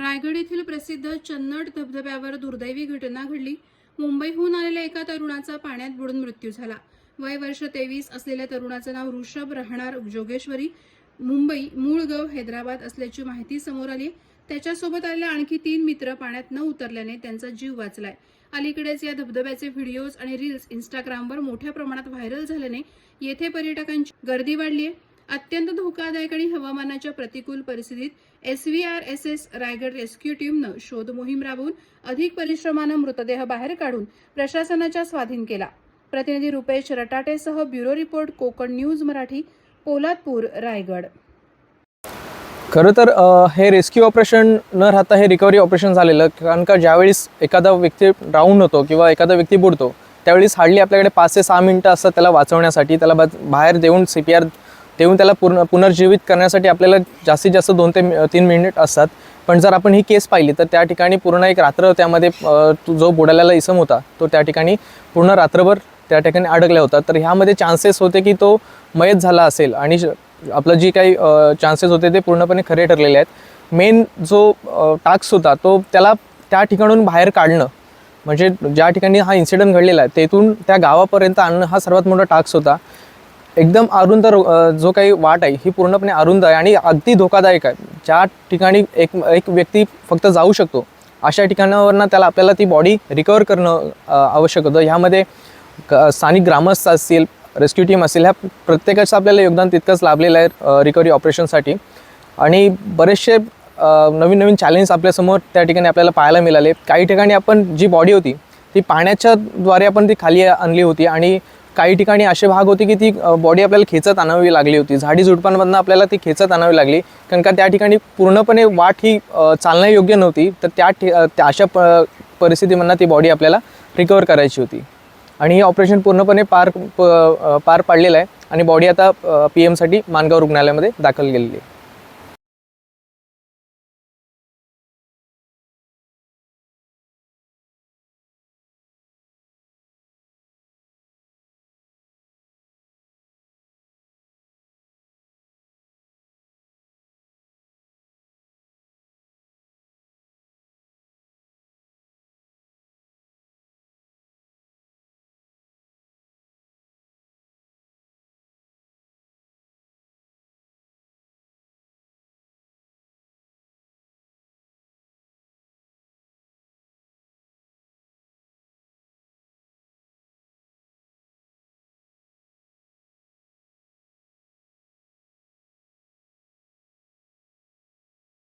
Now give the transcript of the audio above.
रायगड येथील प्रसिद्ध चन्नड धबधब्यावर दुर्दैवी घटना घडली. मुंबईहून आलेल्या एका तरुणाचा पाण्यात बुडून मृत्यू झाला. वय वर्ष तेवीस असलेल्या तरुणाचं नाव ऋषभ राहणार जोगेश्वरी. मुंबई मूळ गाव हैदराबाद असल्याची माहिती समोर आली. त्याच्यासोबत आलेले आणखी तीन मित्र पाण्यात न उतरल्याने त्यांचा जीव वाचलाय. अलीकडेच या धबधब्याचे व्हिडिओज आणि रील्स इंस्टाग्रामवर मोठ्या प्रमाणात व्हायरल झाल्याने येथे पर्यटकांची गर्दी वाढली आहे अत्यंत धोकादायक आणि हवामानाच्या प्रतिकूल परिस्थितीत S V R S S Raigad rescue टीमनं शोध मोहीम राबवून अधिक परिश्रमानं मृतदेह बाहेर काढून प्रशासनाच्या स्वाधीन केला. प्रतिनिधी Rupesh रटाटेसह bureau report Konkan news Marathi Poladpur Raigad. खरं तर हे रेस्क्यू ऑपरेशन न राहता हे रिकव्हरी ऑपरेशन झालेलं कारण का ज्यावेळेस एखादा व्यक्ती डाऊन होतो किंवा एखादा व्यक्ती बुडतो त्यावेळेस हार्डली आपल्याकडे पाच ते सहा मिनटं असतात त्याला वाचवण्यासाठी त्याला बाहेर देऊन सी पी आर देऊन त्याला पूर्ण पुनर्जीवित करण्यासाठी आपल्याला जास्तीत जास्त दोन ते तीन मिनिट असतात. पण जर आपण ही केस पाहिली तर त्या ठिकाणी पूर्ण एक रात्र त्यामध्ये जो बुडालेला इसम होता तो त्या ठिकाणी पूर्ण रात्रभर त्या ठिकाणी अडकला होता तर ह्यामध्ये चान्सेस होते की तो मयत झाला असेल आणि आपलं जी काही चान्सेस होते ते पूर्णपणे खरे ठरलेले आहेत. मेन जो टास्क होता तो त्याला त्या ठिकाणून बाहेर काढणं म्हणजे ज्या ठिकाणी हा इन्सिडंट घडलेला आहे तेथून त्या गावापर्यंत आणणं हा सर्वात मोठा टास्क होता. एकदम अरुंद जो काही वाट आहे ही पूर्णपणे अरुंद आहे आणि अगदी धोकादायक आहे. ज्या ठिकाणी एक एक व्यक्ती फक्त जाऊ शकतो अशा ठिकाणावरनं त्याला आपल्याला ती बॉडी रिकवर करणं आवश्यक होतं. ह्यामध्ये क- स्थानिक ग्रामस्थ असतील रेस्क्यू टीम असेल ह्या प्रत्येकाचं आपल्याला योगदान तितकंच लाभलेलं आहे रिकव्हरी ऑपरेशनसाठी आणि बरेचसे नवीन नवीन चॅलेंज आपल्यासमोर त्या ठिकाणी आपल्याला पाहायला मिळाले. काही ठिकाणी आपण जी बॉडी होती ती पाण्याच्या द्वारे आपण ती खाली आणली होती आणि काही ठिकाणी असे भाग होते की ती बॉडी आपल्याला खेचत आणावी लागली होती. झाडी झुडपांमधनं आपल्याला ती खेचत आणावी लागली. कारण का त्या ठिकाणी पूर्णपणे वाट ही चालण्यायोग्य नव्हती. तर त्या ठि त्या अशा प परिस्थितीमधनं ती बॉडी आपल्याला रिकवर करायची होती. आणि हे ऑपरेशन पूर्णपणे पार प- पार पाडलेलं आहे. आणि बॉडी आता पी एमसाठी मानगाव रुग्णालयामध्ये दाखल केलेली आहे.